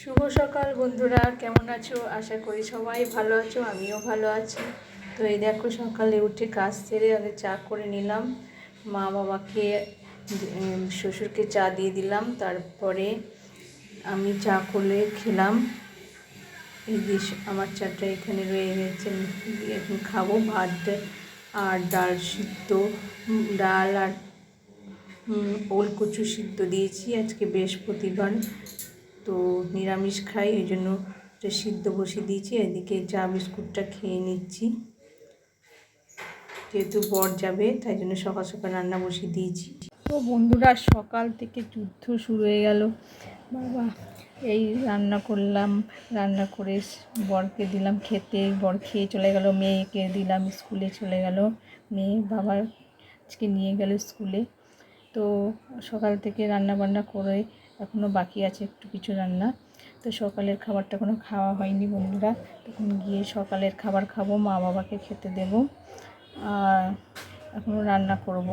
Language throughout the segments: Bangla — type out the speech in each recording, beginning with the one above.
শুভ সকাল বন্ধুরা কেমন আছো? আশা করি সবাই ভালো আছো, আমিও ভালো আছি। তো এই দেখো, সকালে উঠে কাজ সেরে আগে চা করে নিলাম। মা বাবাকে শ্বশুরকে চা দিয়ে দিলাম। তারপরে আমি চা করে খেলাম। এই যে আমার চাটা এখানে রয়ে গেছে। এখন খাব ভাত আর ডাল সিদ্ধ। ডাল আর ওল কচু সিদ্ধ দিয়েছি আজকে বৃহস্পতিবার। তো নিরামিষ খাই ওই জন্য সিদ্ধ বসিয়ে দিয়েছি। এদিকে চা বিস্কুটটা খেয়ে নিচ্ছি। যেহেতু বর যাবে, তাই জন্য সকাল সকাল রান্না বসিয়ে দিয়েছি। তো বন্ধুরা, সকাল থেকে যুদ্ধ শুরু হয়ে গেল। বাবা, এই রান্না করলাম, রান্না করে বরকে দিলাম খেতে। বর খেয়ে চলে গেল, মেয়েকে দিলাম স্কুলে চলে গেল। মেয়ে বাবা আজকে নিয়ে গেল স্কুলে। তো সকাল থেকে রান্না বান্না করে এখনও বাকি আছে একটু কিছু রান্না। তো সকালের খাবারটা কোনো খাওয়া হয়নি বন্ধুরা। তখন গিয়ে সকালের খাবার খাব, মা বাবাকে খেতে দেবো। আর এখনও রান্না করব।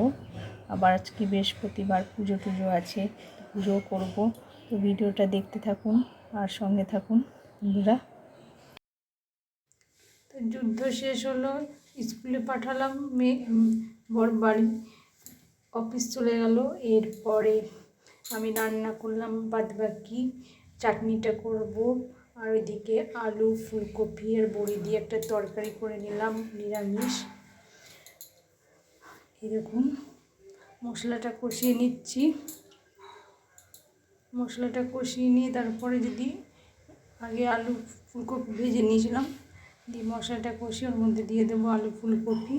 আবার আজকে বৃহস্পতিবার, পুজো টুজো আছে পুজো করব। তো ভিডিওটা দেখতে থাকুন আর সঙ্গে থাকুন বন্ধুরা। তো যুদ্ধ শেষ হলো, স্কুলে পাঠালাম মেয়ে বর বাড়ি, অফিস চলে গেল। এরপরে আমি রান্না করলাম বাদ বাকি চাটনিটা করব। আর ওইদিকে আলু, ফুলকপি আর বড়ি দিয়ে একটা তরকারি করে নিলাম, নিরামিষ। এরকম মশলাটা কষিয়ে নিচ্ছি। মশলাটা কষিয়ে নিয়ে তারপরে যদি আগে আলু, ফুলকপি ভেজে নিয়েছিলাম, দিয়ে মশলাটা কষিয়ে ওর মধ্যে দিয়ে দেবো আলু, ফুলকপি।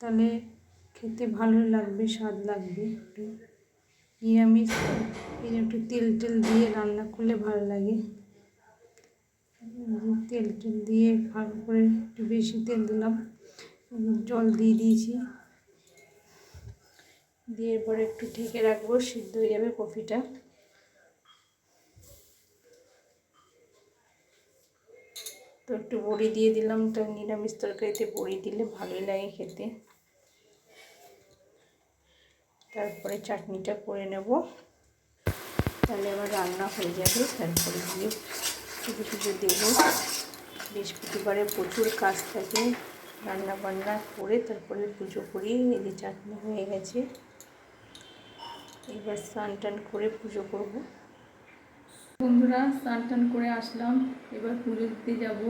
তাহলে খেতে ভালো লাগবে, স্বাদ লাগবে একটু। নিরামিষ জন্য একটু তেল টেল দিয়ে রান্না করলে ভালো লাগে। তেল টেল দিয়ে ভালো করে একটু বেশি তেল দিলাম। জল দিয়ে দিয়েছি। দিয়ে পরে একটু ঢেকে রাখব, সিদ্ধ হয়ে যাবে কফিটা। তো একটু বড়ি দিয়ে দিলাম, তো নিরামিষ তরকারিতে বড়ি দিলে ভালোই লাগে খেতে। তারপরে চাটনিটা করে নেব। তাহলে আবার রান্না হয়ে যাবে। তারপরে গিয়ে পুজো পুজো দেবো। বৃহস্পতিবারে প্রচুর কাজ থাকে রান্না বান্না করে, তারপরে পুজো করি যে চাটনি হয়ে গেছে। এবার স্নান টান করে পুজো করব। বন্ধুরা, স্নান টান করে আসলাম। এবার পুজো দিতে যাব,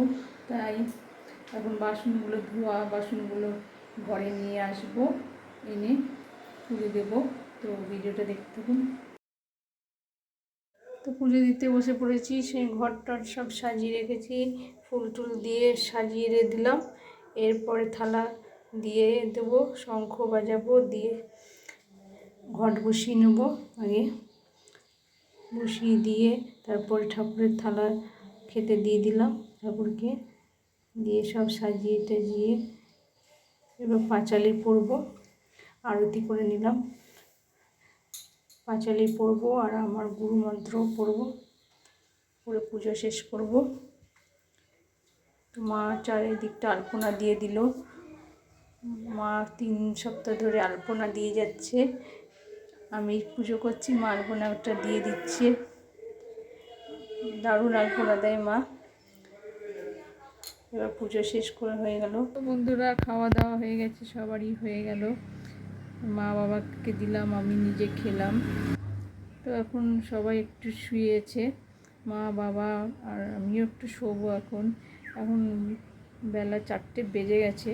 তাই এখন বাসনগুলো ধোয়া, বাসনগুলো ঘরে নিয়ে আসব এনে। পুজো দেবো। তো ভিডিওটা দেখতে থাকুন। তো পুজো দিতে বসে পড়েছি, সেই ঘর টর সব সাজিয়ে রেখেছি। ফুল টুল দিয়ে সাজিয়ে রে দিলাম। এরপরে থালা দিয়ে দেবো, শঙ্খ বাজাবো, দিয়ে ঘট বসিয়ে নেব আগে। বসিয়ে দিয়ে তারপরে ঠাকুরের থালা খেতে দিয়ে দিলাম ঠাকুরকে। দিয়ে সব সাজিয়ে টাজিয়ে এবার পাঁচালি পরবো। আরতি করে নিলাম। পাঁচালি পড়ব আর আমার গুরু মন্ত্র পড়ব পরে পুজো শেষ করব। মা চারিদিকটা আলপনা দিয়ে দিল। মা তিন সপ্তাহ ধরে আলপনা দিয়ে যাচ্ছে। আমি পুজো করছি, মা আলপনাটা দিয়ে দিচ্ছে। দারুণ আলপনা দেয় মা। এবার পুজো শেষ করে হয়ে গেল। বন্ধুরা, খাওয়া দাওয়া হয়ে গেছে, সবারই হয়ে গেল। মা বাবাকে দিলাম, আমি নিজে খেলাম। তো এখন সবাই একটু শুয়েছে, মা, বাবা আর আমিও একটু শোবো এখন। এখন বেলা চারটে বেজে গেছে।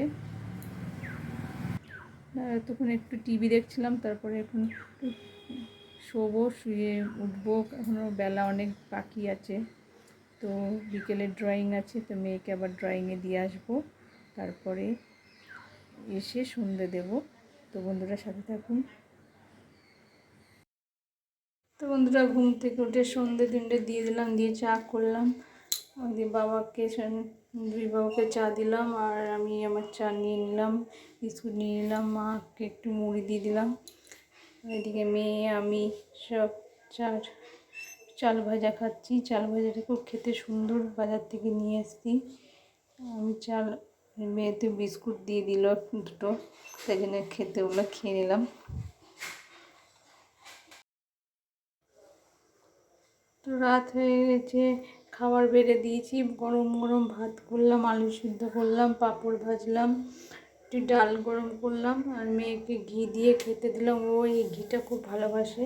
তখন একটু টিভি দেখছিলাম, তারপরে এখন একটু শোবো, শুয়ে উঠবো। এখনও বেলা অনেক বাকি আছে। তো বিকেলে ড্রয়িং আছে, তো মেয়েকে আবার ড্রয়িংয়ে দিয়ে আসব। তারপরে এসে সন্ধে দেব। তো বন্ধুরা সাথে থাকুন। তো বন্ধুরা, ঘুম থেকে উঠে সন্ধে তিনটে দিয়ে দিলাম, দিয়ে চা করলাম। দিয়ে বাবাকে, দুই বাবাকে চা দিলাম আর আমি আমার চা নিয়ে নিলাম, বিস্কুট নিয়ে নিলাম, মাকে একটু মুড়ি দিয়ে দিলাম। এদিকে মেয়ে, আমি সব চার, চাল ভাজা খাচ্ছি। চাল ভাজাটা খুব খেতে সুন্দর, বাজার থেকে নিয়ে এসেছি আমি চাল মেয়েতে বিস্কুট দিয়ে দিল দুটো তাই জন্য খেতে ওগুলো খেয়ে নিলাম। তো রাত হয়ে গেছে, খাবার বেড়ে দিয়েছি, গরম গরম ভাত করলাম, আলু সিদ্ধ করলাম, পাঁপড় ভাজলাম, একটু ডাল গরম করলাম, আর মেয়েকে ঘি দিয়ে খেতে দিলাম। ও এই ঘিটা খুব ভালোবাসে,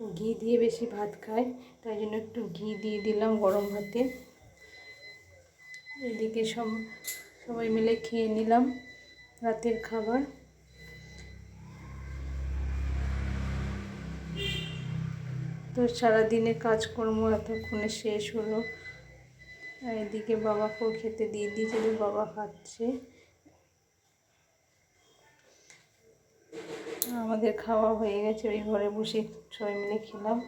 ও ঘি দিয়ে বেশি ভাত খায়, তাই জন্য একটু ঘি দিয়ে দিলাম গরম ভাতে। এদিকে সব সবাই মিলে খেয়ে নিলাম রাতের খাবার। তো সারাদিনে কাজকর্ম এতক্ষণে শেষ হলো। এদিকে বাবাকেও খেতে দিয়ে দিয়েছিল, বাবা খাচ্ছে। আমাদের খাওয়া হয়ে গেছে, ওই ঘরে বসে সবাই মিলে খেলাম।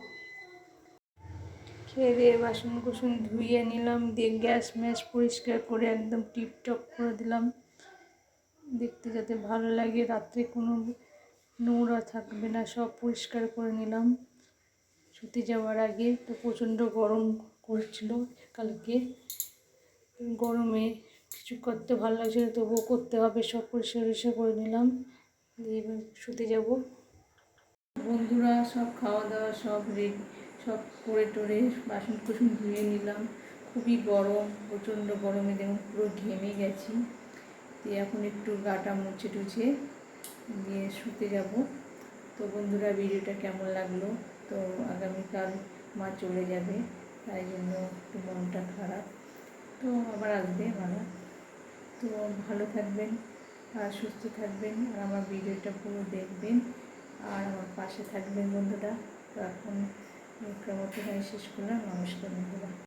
খেয়ে দিয়ে বাসন কুসন ধুয়ে নিলাম, দিয়ে গ্যাস ম্যাস পরিষ্কার করে একদম টিপটপ করে দিলাম। দেখতে যাতে ভালো লাগে, রাত্রে কোনো নোংরা থাকবে না, সব পরিষ্কার করে নিলাম। শুতে যাওয়ার আগে তো প্রচণ্ড গরম করছিল কালকে। গরমে কিছু করতে ভালো লাগছে না, তবুও করতে হবে, সব পরিষ্কার টরিষ্কার করে নিলাম। দিয়ে এবার শুতে যাব। বন্ধুরা, সব খাওয়া দাওয়া সব রেডি। সব করে টোরে বাসন কুসন ধুয়ে নিলাম। খুবই গরম, প্রচণ্ড গরমে দেখুন পুরো ঘেমে গেছি। দিয়ে এখন একটু গাটা মুছে টুছে দিয়ে শুতে যাব। তো বন্ধুরা, ভিডিওটা কেমন লাগল? তো আগামীকাল মা চলে যাবে, তাই জন্য একটু মনটা খারাপ। তো আবার আসবে মারা। তো ভালো থাকবেন আর সুস্থ থাকবেন আর আমার ভিডিওটা পুরো দেখবেন। আর আমার পাশে থাকবেন বন্ধুরা। তো এখন মতো শেষ করলাম নমস্কার বন্ধুরা